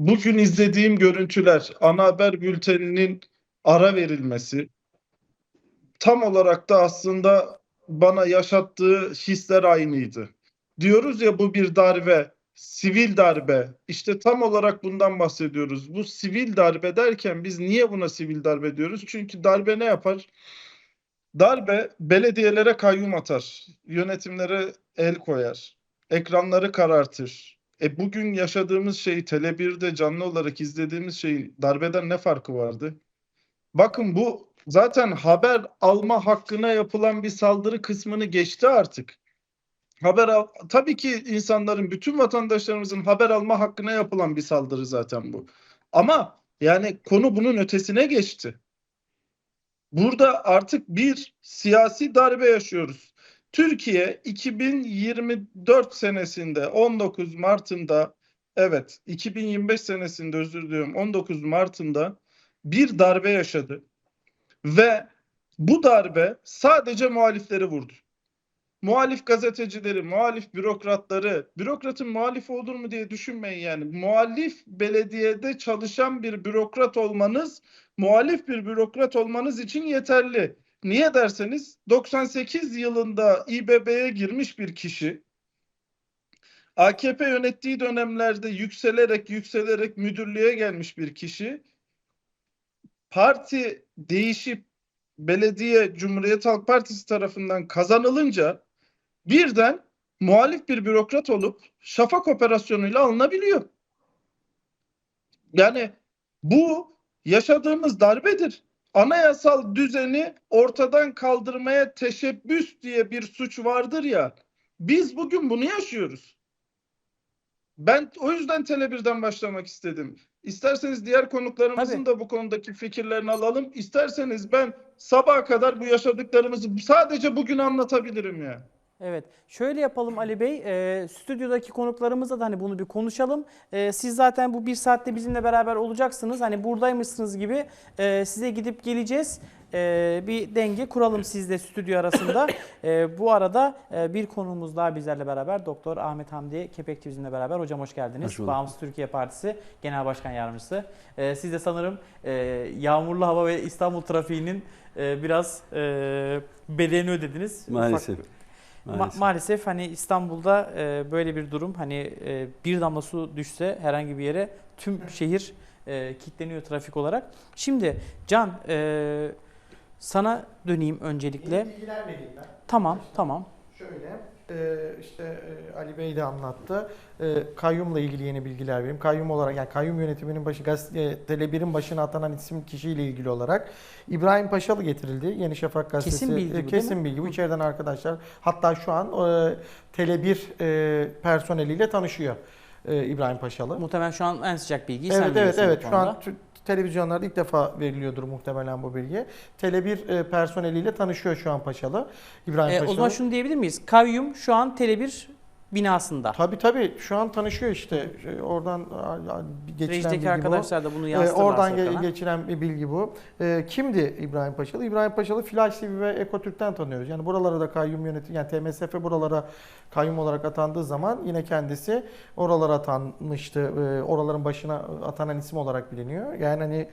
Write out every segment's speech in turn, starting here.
bugün izlediğim görüntüler, ana haber bülteninin ara verilmesi, tam olarak da aslında bana yaşattığı hisler aynıydı. Diyoruz ya bu bir darbe, sivil darbe. İşte tam olarak bundan bahsediyoruz. Bu sivil darbe derken biz niye buna sivil darbe diyoruz? Çünkü darbe ne yapar? Darbe belediyelere kayyum atar, yönetimlere el koyar, ekranları karartır. E bugün yaşadığımız şey Tele1'de canlı olarak izlediğimiz şeyin darbeden ne farkı vardı? Bakın bu zaten haber alma hakkına yapılan bir saldırı kısmını geçti artık. Haber al tabii ki insanların bütün vatandaşlarımızın haber alma hakkına yapılan bir saldırı zaten bu. Ama yani konu bunun ötesine geçti. Burada artık bir siyasi darbe yaşıyoruz. Türkiye 2024 senesinde 19 Mart'ında evet 2025 senesinde özür diliyorum 19 Mart'ında bir darbe yaşadı. Ve bu darbe sadece muhalifleri vurdu. Muhalif gazetecileri, muhalif bürokratları, bürokratın muhalif olur mu diye düşünmeyin yani. Muhalif belediyede çalışan bir bürokrat olmanız, muhalif bir bürokrat olmanız için yeterli. Niye derseniz 98 yılında İBB'ye girmiş bir kişi AKP yönettiği dönemlerde yükselerek yükselerek müdürlüğe gelmiş bir kişi parti değişip belediye Cumhuriyet Halk Partisi tarafından kazanılınca birden muhalif bir bürokrat olup şafak operasyonuyla alınabiliyor. Yani bu yaşadığımız darbedir. Anayasal düzeni ortadan kaldırmaya teşebbüs diye bir suç vardır ya. Biz bugün bunu yaşıyoruz. Ben o yüzden Tele1'den başlamak istedim. İsterseniz diğer konuklarımızın Tabii. da bu konudaki fikirlerini alalım. İsterseniz ben sabaha kadar bu yaşadıklarımızı sadece bugün anlatabilirim ya. Evet. Şöyle yapalım Ali Bey. e, stüdyodaki konuklarımızla da hani bunu bir konuşalım. E, siz zaten bu bir saatte bizimle beraber olacaksınız. Hani buradaymışsınız gibi e, size gidip geleceğiz. E, bir denge kuralım sizle stüdyo arasında. E, bu arada e, bir konuğumuz daha bizlerle beraber. Doktor Ahmet Hamdi Kepekçi bizimle beraber. Hocam hoş geldiniz. Hoş. Bağımsız Türkiye Partisi Genel Başkan Yardımcısı. E, siz de sanırım e, yağmurlu hava ve İstanbul trafiğinin e, biraz e, bedelini ödediniz. Ufak- Maalesef. Ma- Maalesef. hani İstanbul'da e, böyle bir durum hani e, bir damla su düşse herhangi bir yere tüm şehir e, kilitleniyor trafik olarak. Şimdi Can e, sana döneyim öncelikle. Vereyim ben. Tamam tamam. Şöyle e, işte e, Ali Bey de anlattı. E, kayyumla ilgili yeni bilgiler vereyim. Kayyum olarak yani kayyum yönetiminin başı gazete, Tele1'in başına atanan isim kişiyle ilgili olarak İbrahim Paşalı getirildi. Yeni Şafak gazetesi. Kesin bilgi bu, e, Kesin bilgi. Bu içeriden arkadaşlar. Hatta şu an e, Tele1 e, personeliyle tanışıyor e, İbrahim Paşalı. Muhtemelen şu an en sıcak bilgiyi sen Evet evet biliyorsun bu evet. Şu an televizyonlarda ilk defa veriliyordur muhtemelen bu bilgi. Tele1 e, personeliyle tanışıyor şu an Paşalı. İbrahim E, Paşalı. o zaman şunu diyebilir miyiz? Kayyum şu an Tele1 binasında. Tabii tabii şu an tanışıyor işte. Şey, Oradan geçilen Süreçteki bilgi arkadaşlar da bunu bu. Ee, yansıtırlarsa oradan ge- geçilen bir bilgi bu. Ee, kimdi İbrahim Paşalı? İbrahim Paşalı Flash TV ve Ekotürk'ten tanıyoruz. Yani buralara da kayyum yönetim yani TMSF buralara kayyum olarak atandığı zaman yine kendisi oralara atanmıştı. Ee, oraların başına atanan isim olarak biliniyor. Yani hani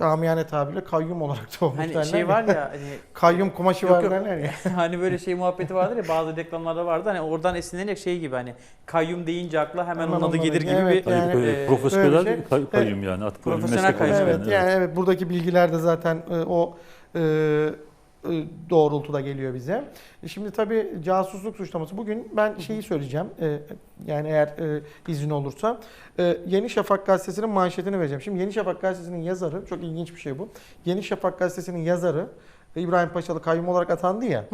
amiyane tabirle kayyum olarak da olmuş Hani derler şey ya. var ya hani kayyum kumaşı Yok, var yok. derler ya. hani böyle şey muhabbeti vardır ya bazı reklamlarda vardı hani oradan esinlenerek şey gibi hani kayyum deyince akla hemen, Hemen onun adı gelir gibi evet, bir yani- e, profesyonel şey. kay- kayyum yani bir Profesyonel kayyum. Evet, yani, yani evet buradaki bilgiler de zaten e, o e, doğrultuda geliyor bize. E, Şimdi tabii casusluk suçlaması. Bugün ben şeyi söyleyeceğim. E, yani eğer e, izin olursa. E, Yeni Şafak gazetesinin manşetini vereceğim. Şimdi Yeni Şafak gazetesinin yazarı, çok ilginç bir şey bu. Yeni Şafak gazetesinin yazarı e, İbrahim Paşalı kayyum olarak atandı ya.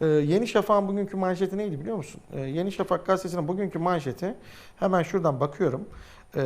E, Yeni Şafak'ın bugünkü manşeti neydi biliyor musun? E, Yeni Şafak gazetesinin bugünkü manşeti hemen şuradan bakıyorum. E,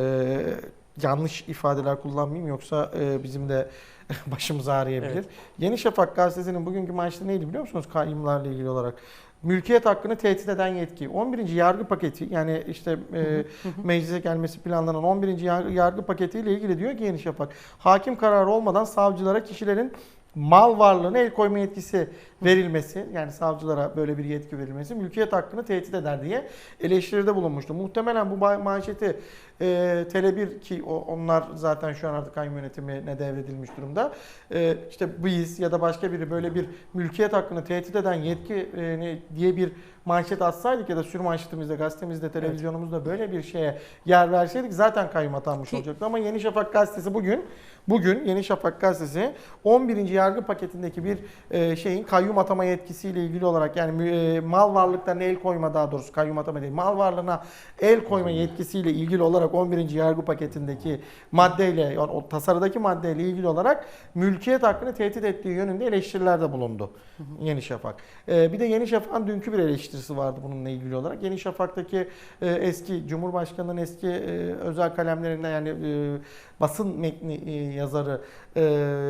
yanlış ifadeler kullanmayayım yoksa e, bizim de başımız ağrıyabilir. Evet. Yeni Şafak gazetesinin bugünkü manşeti neydi biliyor musunuz kayyumlarla ilgili olarak? Mülkiyet hakkını tehdit eden yetki. 11. yargı paketi yani işte e, meclise gelmesi planlanan 11. yargı, yargı paketiyle ilgili diyor ki Yeni Şafak. Hakim kararı olmadan savcılara kişilerin mal varlığına el koyma yetkisi verilmesi yani savcılara böyle bir yetki verilmesi mülkiyet hakkını tehdit eder diye eleştiride bulunmuştu. Muhtemelen bu ma- manşeti e, Tele1 ki o, onlar zaten şu an artık kayyum yönetimine devredilmiş durumda. E, işte biz ya da başka biri böyle bir mülkiyet hakkını tehdit eden yetki e, ne- diye bir manşet atsaydık ya da sür manşetimizde, gazetemizde, televizyonumuzda böyle bir şeye yer verseydik zaten kayyum atanmış olacaktı. Ama Yeni Şafak gazetesi bugün bugün Yeni Şafak gazetesi 11. yargı paketindeki bir e, şeyin kayyum atama yetkisiyle ilgili olarak yani e, mal varlıklarına el koyma daha doğrusu kayyum atama değil mal varlığına el koyma yetkisiyle ilgili olarak 11. yargı paketindeki maddeyle yani o tasarıdaki maddeyle ilgili olarak mülkiyet hakkını tehdit ettiği yönünde eleştirilerde bulundu Yeni Şafak. E, bir de Yeni Şafak'ın dünkü bir eleştirisi vardı bununla ilgili olarak. Yeni Şafak'taki e, eski Cumhurbaşkanı'nın eski e, özel kalemlerinden yani e, basın metni e, yazarı, e,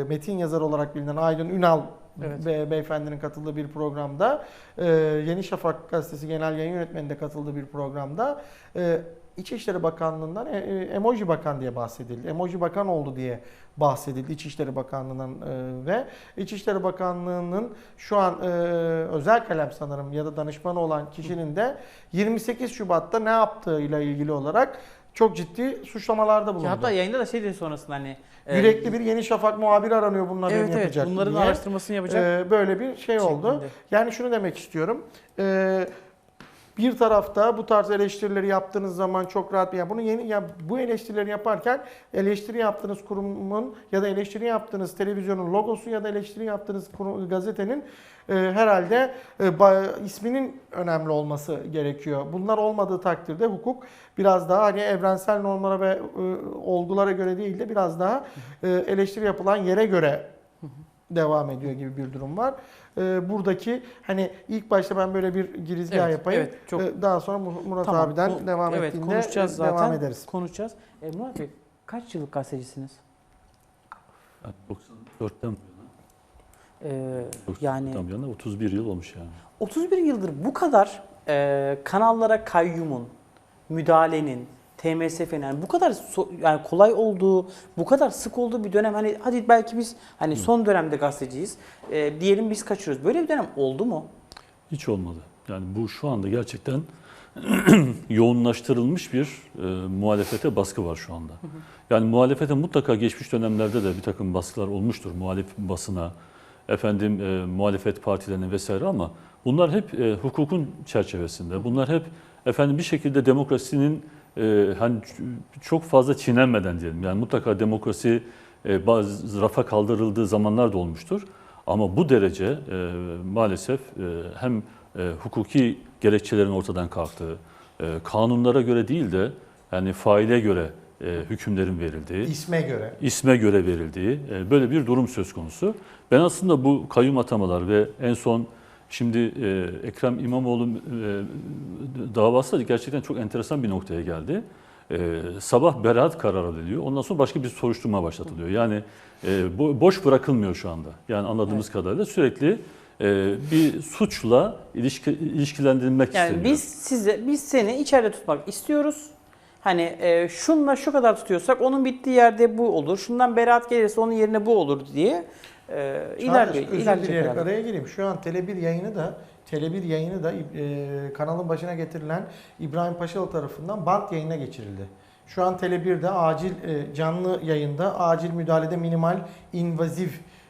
metin yazarı olarak bilinen Aydın Ünal Evet. be, beyefendinin katıldığı bir programda, e, Yeni Şafak gazetesi genel yayın yönetmeni de katıldığı bir programda e, İçişleri Bakanlığı'ndan e, e, Emoji Bakan diye bahsedildi. Emoji Bakan oldu diye bahsedildi İçişleri Bakanlığı'ndan e, ve İçişleri Bakanlığı'nın şu an e, özel kalem sanırım ya da danışmanı olan kişinin de 28 Şubat'ta ne yaptığıyla ilgili olarak çok ciddi suçlamalarda bulundu. Ki hatta yayında da şey dedi sonrasında hani e, Yürekli bir Yeni Şafak muhabiri aranıyor haberini Evet evet yapacak bunların diye. araştırmasını yapacak. Ee, böyle bir şey oldu. şeklinde. Yani şunu demek istiyorum. Ee, bir tarafta bu tarz eleştirileri yaptığınız zaman çok rahat bir yani bunu yeni ya bu eleştirileri yaparken eleştiri yaptığınız kurumun ya da eleştiri yaptığınız televizyonun logosu ya da eleştiri yaptığınız kurum- gazetenin e, herhalde e, ba- isminin önemli olması gerekiyor. Bunlar olmadığı takdirde hukuk biraz daha hani evrensel normlara ve e, olgulara göre değil de biraz daha e, eleştiri yapılan yere göre devam ediyor gibi bir durum var. Ee, buradaki hani ilk başta ben böyle bir girizgah Evet, yapayım. evet, çok- Ee, daha sonra Mu- Murat Tamam, abiden bu- devam evet, ettiğinde konuşacağız zaten. devam ederiz. Konuşacağız. E, Murat Bey kaç yıllık gazetecisiniz? Yani 94'ten bu yana, Ee, 94'ten yani yana 31 yıl olmuş yani. 31 yıldır bu kadar e, kanallara kayyumun, müdahalenin, TMSF'nin yani bu kadar so- yani kolay olduğu, bu kadar sık olduğu bir dönem hani hadi belki biz hani son dönemde gazeteciyiz. e, diyelim biz kaçırıyoruz. Böyle bir dönem oldu mu? Hiç olmadı. Yani bu şu anda gerçekten yoğunlaştırılmış bir e, muhalefete baskı var şu anda. Yani muhalefete mutlaka geçmiş dönemlerde de bir takım baskılar olmuştur muhalif basına, efendim e, muhalefet partilerine vesaire ama bunlar hep e, hukukun çerçevesinde. Bunlar hep efendim bir şekilde demokrasinin e, hani çok fazla çiğnenmeden diyelim. Yani mutlaka demokrasi e, bazı rafa kaldırıldığı zamanlar da olmuştur. Ama bu derece e, maalesef e, hem e, hukuki gerekçelerin ortadan kalktığı, e, kanunlara göre değil de yani faile göre e, hükümlerin verildiği, İsme göre. isme göre verildiği e, böyle bir durum söz konusu. Ben aslında bu kayyum atamalar ve en son şimdi e, Ekrem İmamoğlu e, davası da gerçekten çok enteresan bir noktaya geldi. E, sabah beraat kararı veriliyor. Ondan sonra başka bir soruşturma başlatılıyor. Yani e, bo- boş bırakılmıyor şu anda. Yani anladığımız kadarıyla sürekli e, bir suçla ilişki, ilişkilendirilmek Yani isteniyor. biz size biz seni içeride tutmak istiyoruz. Hani e, şunla şu kadar tutuyorsak onun bittiği yerde bu olur. Şundan beraat gelirse onun yerine bu olur diye e, ilerliyor. özür ilerleyecek dileyerek herhalde. araya gireyim. Şu an Tele1 yayını da Tele1 yayını da e, kanalın başına getirilen İbrahim Paşalı tarafından bant yayına geçirildi. Şu an Tele1'de acil e, canlı yayında acil müdahalede minimal invaziv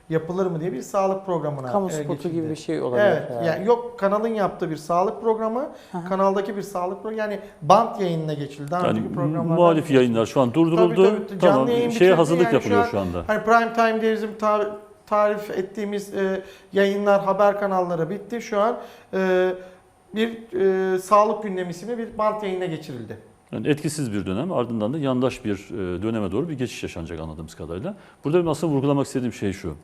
yapılır mı diye bir sağlık programına Kamu e, spotu geçildi. gibi bir şey olabilir. Evet. Yani yok kanalın yaptığı bir sağlık programı, Aha. kanaldaki bir sağlık programı yani bant yayınına geçildi. Daha Yani muhalif geçildi. yayınlar şu an durduruldu. Tabii, tabii. Canlı Tamam. yayın Şeye hazırlık Yani şu yapılıyor an- şu anda. Hani prime time diye bizim ta- tarif ettiğimiz e, yayınlar, haber kanalları bitti. Şu an e, bir e, sağlık gündemi isimli bir bant yayına geçirildi. Yani etkisiz bir dönem ardından da yandaş bir e, döneme doğru bir geçiş yaşanacak anladığımız kadarıyla. Burada benim aslında vurgulamak istediğim şey şu.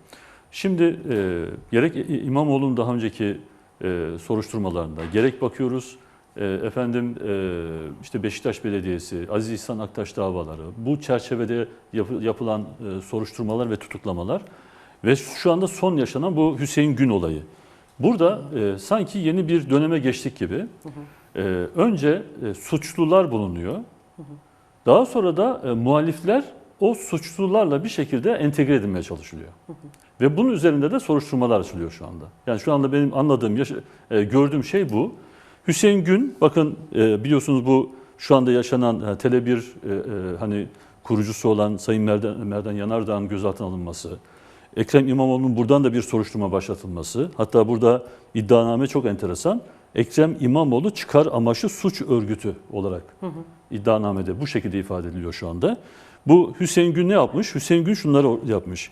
Şimdi e, gerek İmamoğlu'nun daha önceki e, soruşturmalarında gerek bakıyoruz e, efendim e, işte Beşiktaş Belediyesi, Aziz İhsan Aktaş davaları bu çerçevede yapı- yapılan e, soruşturmalar ve tutuklamalar ve şu anda son yaşanan bu Hüseyin Gün olayı. Burada e, sanki yeni bir döneme geçtik gibi. Ee, önce e, suçlular bulunuyor. Daha sonra da e, muhalifler o suçlularla bir şekilde entegre edilmeye çalışılıyor. Ve bunun üzerinde de soruşturmalar açılıyor şu anda. Yani şu anda benim anladığım, e, gördüğüm şey bu. Hüseyin Gün, bakın e, biliyorsunuz bu şu anda yaşanan e, Tele1 e, e, hani kurucusu olan Sayın Merdan, Merdan Yanardağ'ın gözaltına alınması, Ekrem İmamoğlu'nun buradan da bir soruşturma başlatılması, hatta burada iddianame çok enteresan. Ekrem İmamoğlu çıkar amaçlı suç örgütü olarak iddianamede bu şekilde ifade ediliyor şu anda. Bu Hüseyin Gün ne yapmış? Hüseyin Gün şunları yapmış.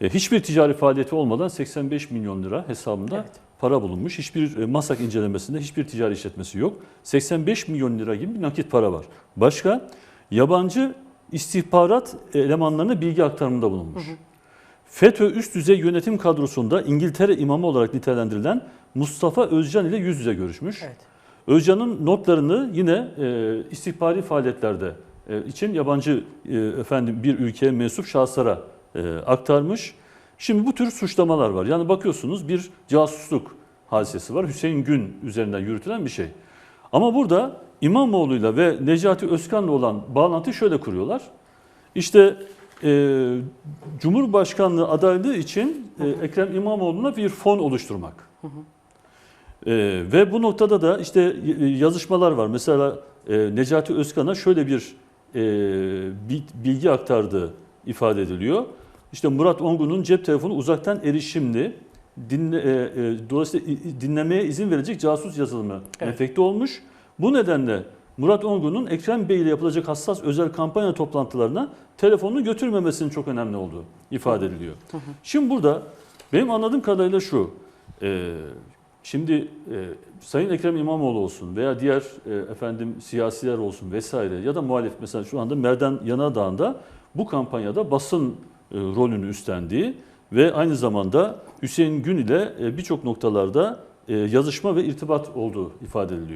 E, hiçbir ticari faaliyeti olmadan 85 milyon lira hesabında Evet. para bulunmuş. Hiçbir e, masak incelemesinde hiçbir ticari işletmesi yok. 85 milyon lira gibi bir nakit para var. Başka yabancı istihbarat elemanlarına bilgi aktarımında bulunmuş. FETÖ üst düzey yönetim kadrosunda İngiltere imamı olarak nitelendirilen Mustafa Özcan ile yüz yüze görüşmüş. Evet. Özcan'ın notlarını yine e, istihbari faaliyetlerde e, için yabancı e, efendim bir ülkeye mensup şahıslara e, aktarmış. Şimdi bu tür suçlamalar var. Yani bakıyorsunuz bir casusluk hadisesi var. Hüseyin Gün üzerinden yürütülen bir şey. Ama burada İmamoğlu'yla ve Necati Özkan'la olan bağlantıyı şöyle kuruyorlar. İşte e, Cumhurbaşkanlığı adaylığı için e, Ekrem İmamoğlu'na bir fon oluşturmak. E, ve bu noktada da işte y- yazışmalar var. Mesela e, Necati Özkan'a şöyle bir e, bi- bilgi aktardığı ifade ediliyor. İşte Murat Ongun'un cep telefonu uzaktan erişimli, dinle, e, e, dolayısıyla dinlemeye izin verecek casus yazılımı Evet. enfekte olmuş. Bu nedenle Murat Ongun'un Ekrem Bey ile yapılacak hassas özel kampanya toplantılarına telefonunu götürmemesinin çok önemli olduğu ifade ediliyor. Şimdi burada benim anladığım kadarıyla şu. e, şimdi e, Sayın Ekrem İmamoğlu olsun veya diğer e, efendim siyasiler olsun vesaire ya da muhalif mesela şu anda Merdan Yanardağ'ın da bu kampanyada basın e, rolünü üstlendiği ve aynı zamanda Hüseyin Gün ile e, birçok noktalarda e, yazışma ve irtibat olduğu ifade ediliyor.